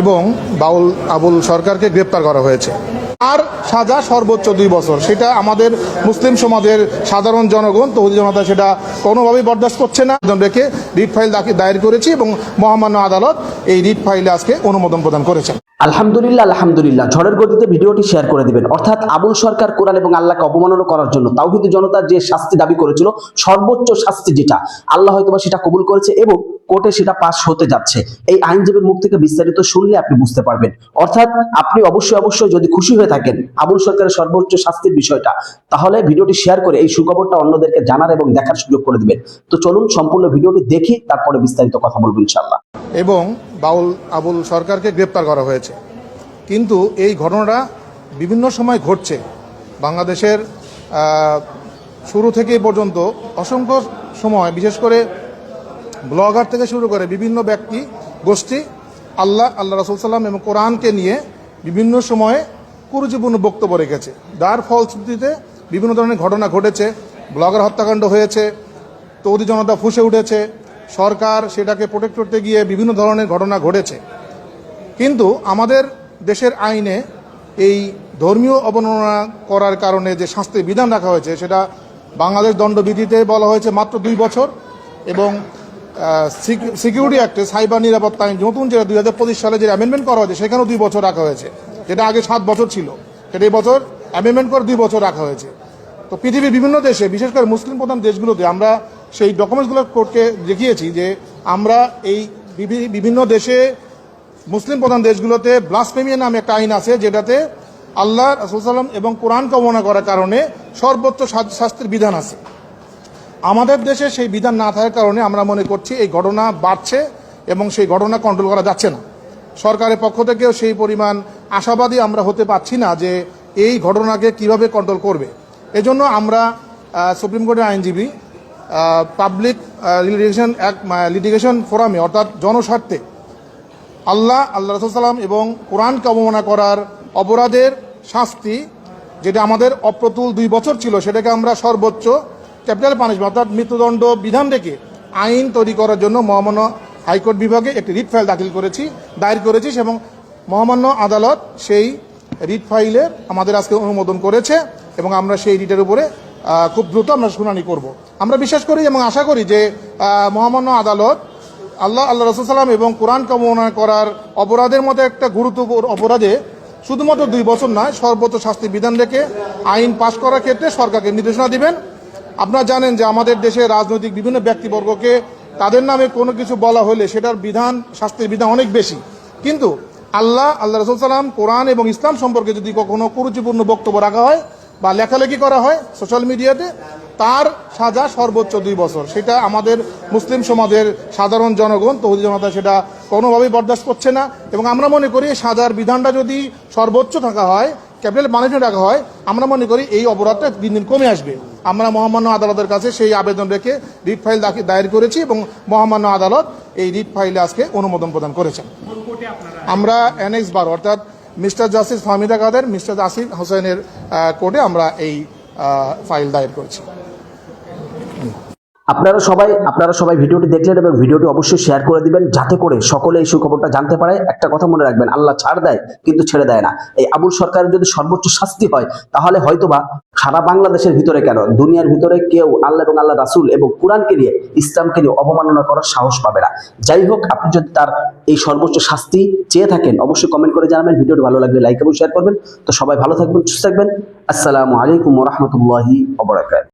এবং বাউল আবুল সরকারকে গ্রেপ্তার করা হয়েছে। আর সাজা সর্বোচ্চ দুই বছর। সেটা আমাদের মুসলিম সমাজের সাধারণ জনগণ, তৌহিদ জনতা সেটা কোনোভাবেই বরদাস্ত করছে না। রেখে রিট ফাইল দায়ের করেছি এবং মহামান্য আদালত এই রিট ফাইলে আজকে অনুমোদন প্রদান করেছেন। আলহামদুলিল্লাহ আলহামদুলিল্লাহ। ঝড়ের গতিতে ভিডিওটি শেয়ার করে দিবেন। অর্থাৎ আবুল সরকার কোরআন এবং আল্লাহকে অবমাননা করার জন্য তাওহিদ জনতার যে শাস্তি দাবি করেছিল, সর্বোচ্চ শাস্তি যেটা, আল্লাহ হয়তোবা সেটা কবুল করেছে এবং কোর্টে সেটা পাস হতে যাচ্ছে। এই আইনজীবীর মুখ থেকে বিস্তারিত শুনলে আপনি বুঝতে পারবেন। অর্থাৎ আপনি অবশ্যই অবশ্যই যদি খুশি হয়ে থাকেন আবুল সরকারের সর্বোচ্চ শাস্তির বিষয়টা, তাহলে ভিডিওটি শেয়ার করে এই সুখবরটা অন্যদেরকে জানার এবং দেখার সুযোগ করে দিবেন। তো চলুন সম্পূর্ণ ভিডিওটি দেখি, তারপরে বিস্তারিত কথা বলব ইনশাল্লাহ এবং বাউল, আবুল সরকারকে গ্রেপ্তার করা হয়েছে। কিন্তু এই ঘটনাটা বিভিন্ন সময় ঘটছে। বাংলাদেশের শুরু থেকে পর্যন্ত অসংখ্য সময়, বিশেষ করে ব্লগার থেকে শুরু করে বিভিন্ন ব্যক্তি, গোষ্ঠী, আল্লাহ আল্লাহ রসুল সাল্লাম এবং কোরআনকে নিয়ে বিভিন্ন সময়ে কুরুচিপূর্ণ বক্তব্য রেখেছে। যার ফলশ্রুতিতে বিভিন্ন ধরনের ঘটনা ঘটেছে, ব্লগার হত্যাকাণ্ড হয়েছে, তৌদি জনতা ফুসে উঠেছে, সরকার সেটাকে প্রোটেক্ট করতে গিয়ে বিভিন্ন ধরনের ঘটনা ঘটেছে। কিন্তু আমাদের দেশের আইনে এই ধর্মীয় অবমাননা করার কারণে যে শাস্তির বিধান রাখা হয়েছে, সেটা বাংলাদেশ দণ্ডবিধিতে বলা হয়েছে মাত্র দুই বছর এবং সিকিউরিটি অ্যাক্টে, সাইবার নিরাপত্তা আইন, নতুন যেটা দুই হাজার পঁচিশ সালে যে অ্যামেন্ডমেন্ট করা হয়েছে, সেখানেও দুই বছর রাখা হয়েছে। যেটা আগে সাত বছর ছিল। সেটা এই বছর অ্যামেন্ডমেন্ট করে দুই বছর রাখা হয়েছে। তো পৃথিবীর বিভিন্ন দেশে, বিশেষ করে মুসলিম প্রধান দেশগুলোতে, আমরা সেই ডকুমেন্টসগুলো কোর্টকে দেখিয়েছি যে আমরা এই বিভিন্ন দেশে, মুসলিম প্রধান দেশগুলোতে ব্লাসফেমিয়া নামে একটা আইন আছে, যেটাতে আল্লাহ রসুলাম এবং কোরআন কামনা করার কারণে সর্বোচ্চ শাস্তির বিধান আছে। আমাদের দেশে সেই বিধান না থাকার কারণে আমরা মনে করছি এই ঘটনা বাড়ছে এবং সেই ঘটনা কন্ট্রোল করা যাচ্ছে না। সরকারের পক্ষ থেকেও সেই পরিমাণ আশাবাদী আমরা হতে পারছি না যে এই ঘটনাকে কীভাবে কন্ট্রোল করবে। এজন্য আমরা সুপ্রিম কোর্টের আইনজীবী পাবলিক লিটিগেশন এক লিটিগেশন ফোরামে অর্থাৎ জনস্বার্থে আল্লাহ আল্লাহ রসুলাম এবং কোরআনকে অবমাননা করার অপরাধের শাস্তি, যেটা আমাদের অপ্রতুল দুই বছর ছিল, সেটাকে আমরা সর্বোচ্চ ক্যাপিটাল পানিশমেন্ট, অর্থাৎ মৃত্যুদণ্ড বিধান রেখে আইন তৈরি করার জন্য মহামান্য হাইকোর্ট বিভাগে একটি রিট ফাইল দাখিল করেছি, দায়ের করেছি এবং মহামান্য আদালত সেই রিট ফাইলে আমাদের আজকে অনুমোদন করেছে এবং আমরা সেই রিটের উপরে খুব দ্রুত আমরা শুনানি করব। আমরা বিশ্বাস করি এবং আশা করি যে মহামান্য আদালত আল্লাহ আল্লাহ রসুলাম এবং কোরআন কামনা করার অপরাধের মতো একটা গুরুত্বপূর্ণ অপরাধে শুধুমাত্র দুই বছর নয়, সর্বোচ্চ শাস্তি বিধান রেখে আইন পাশ করার ক্ষেত্রে সরকারকে নির্দেশনা দিবেন। আপনারা জানেন যে আমাদের দেশে রাজনৈতিক বিভিন্ন ব্যক্তিবর্গকে তাদের নামে কোনো কিছু বলা হলে সেটার বিধান, শাস্তির বিধান অনেক বেশি। কিন্তু আল্লাহ আল্লাহ রসুল সাল্লাম কোরআন এবং ইসলাম সম্পর্কে যদি কখনো কুরুচিপূর্ণ বক্তব্য রাখা হয় বা লেখালেখি করা হয় সোশ্যাল মিডিয়াতে, তার সাজা সর্বোচ্চ দুই বছর। সেটা আমাদের মুসলিম সমাজের সাধারণ জনগণ, তৌহিদ জনতা সেটা কোনোভাবেই বরদাস্ত করছে না। এবং আমরা মনে করি সাজার বিধানটা যদি সর্বোচ্চ থাকা হয়, ক্যাপিটাল ম্যানেজমেন্ট রাখা হয়, আমরা মনে করি এই অপরাধটা দিন দিন কমে আসবে। আমরা মহামান্য আদালতের কাছে সেই আবেদন রেখে রিট ফাইল দায়ের করেছি এবং মহামান্য আদালত এই রিট ফাইলে আজকে অনুমোদন প্রদান করেছেন। আমরা এনএক্স বার, অর্থাৎ মিস্টার জাসিস ফাহমিদা কাদের, মিস্টার আসিফ হোসেনের কোর্টে আমরা এই ফাইল দায়ের করেছি। আপনারা সবাই আপনারা সবাই ভিডিওটি দেখলেন এবং ভিডিওটি অবশ্যই শেয়ার করে দিবেন যাতে করে সকলে এই সুখবরটা জানতে পারে। একটা কথা মনে রাখবেন, আল্লাহ ছাড় দেয় কিন্তু ছেড়ে দেয় না। এই আবুল সরকারের যদি সর্বোচ্চ শাস্তি হয়, তাহলে হয়তোবা সারা বাংলাদেশের ভিতরে কেন? দুনিয়ার ভিতরে কেউ আল্লাহ এবং আল্লাহ রাসুল এবং কোরআনকে নিয়ে, ইসলামকে নিয়ে অবমাননা করার সাহস পাবে না। যাই হোক, আপনি যদি তার এই সর্বোচ্চ শাস্তি চেয়ে থাকেন, অবশ্যই কমেন্ট করে জানাবেন। ভিডিওটি ভালো লাগলে লাইক এবং শেয়ার করবেন। তো সবাই ভালো থাকবেন, সুস্থ থাকবেন। আসসালামু আলাইকুম রহমতুল্লাহি অবরাকাত